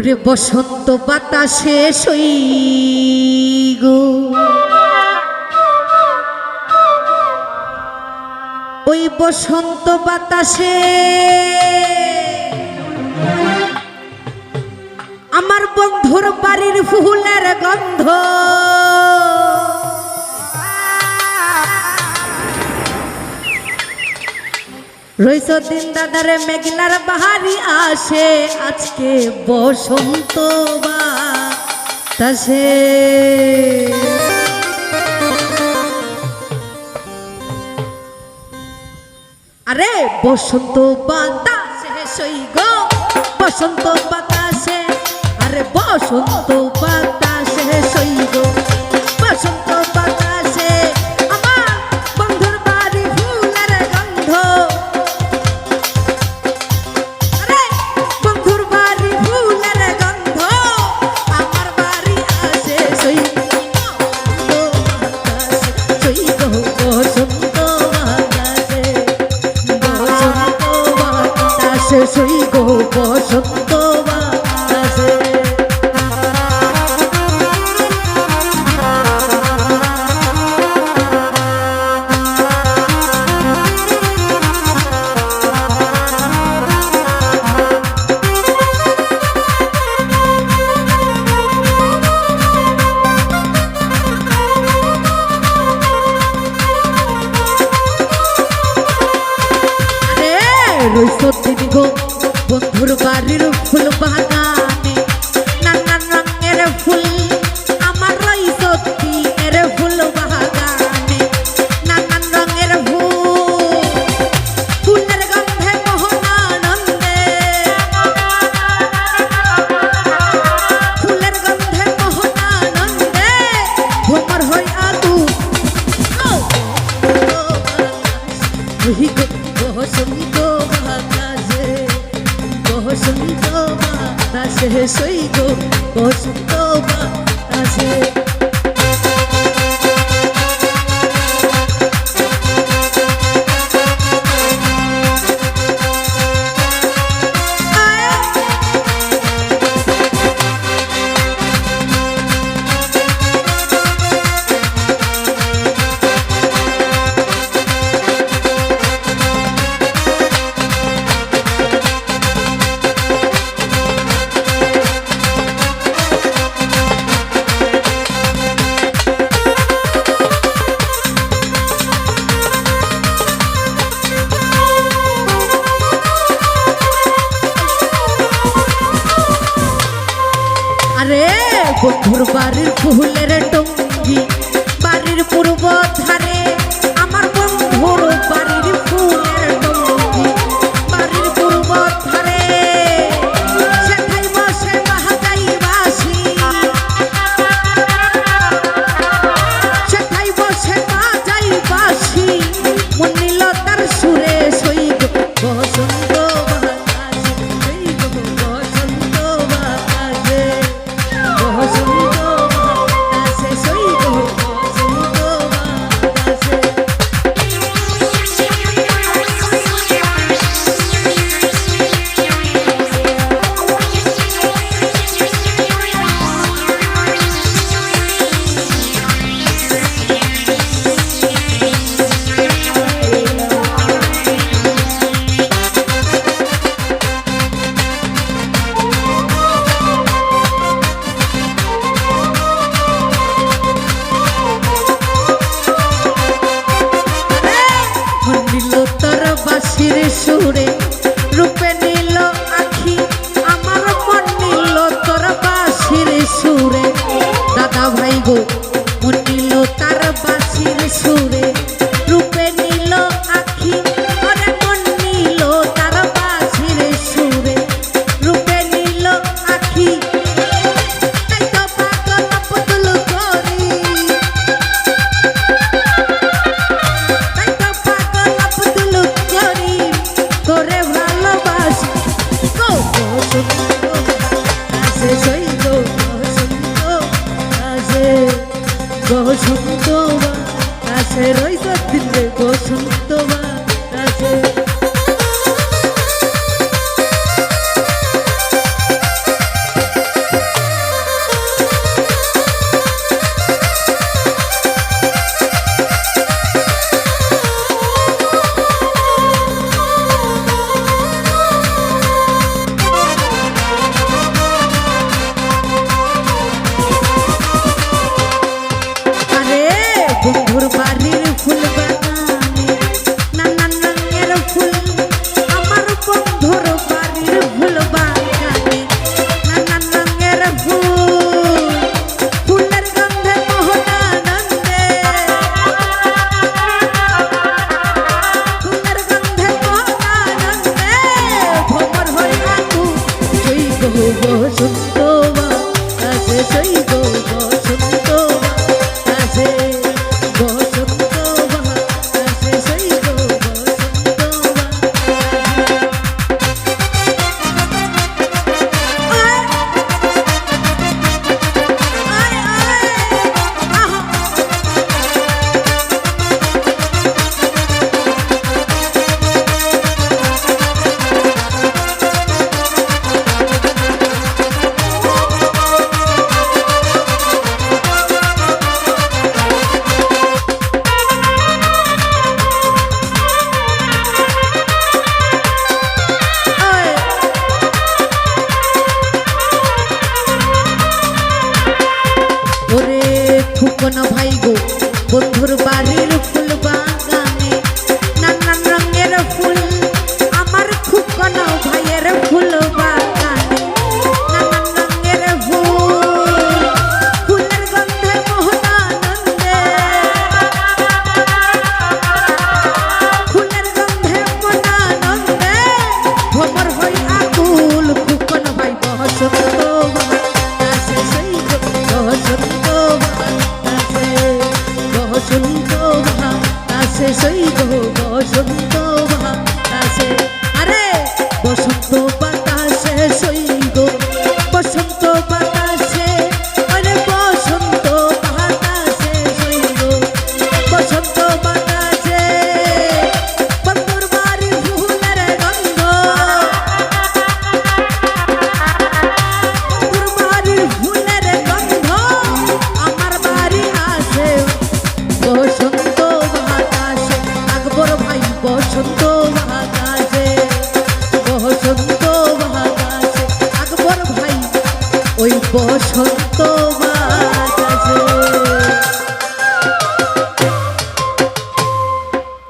ওরে বসন্ত বাতাসে সই গো। ওই বসন্ত বাতাসে আমার বন্ধুর বাড়ির ফুলের গন্ধ রইস দিন দাদারে মেঘলার বাহারি আসে আজকে বসন্ত বাতাসে। আরে বসন্ত বাতাসে সই গো, বসন্ত বাতাসে। আরে বসন্ত বাতাসে। রইস তিনি গো। বন্ধুর বাড়ির ফুল বাগানে বাতাসে সই গো বসন্ত বাতাসে বন্ধুর ফুলের টঙ্গি সুরে রূপে নীল আখি, আমার মন নীল, তোর বাসির সুরে। দাদা ভাই গো, মন নীল, তার বাসির সুরে।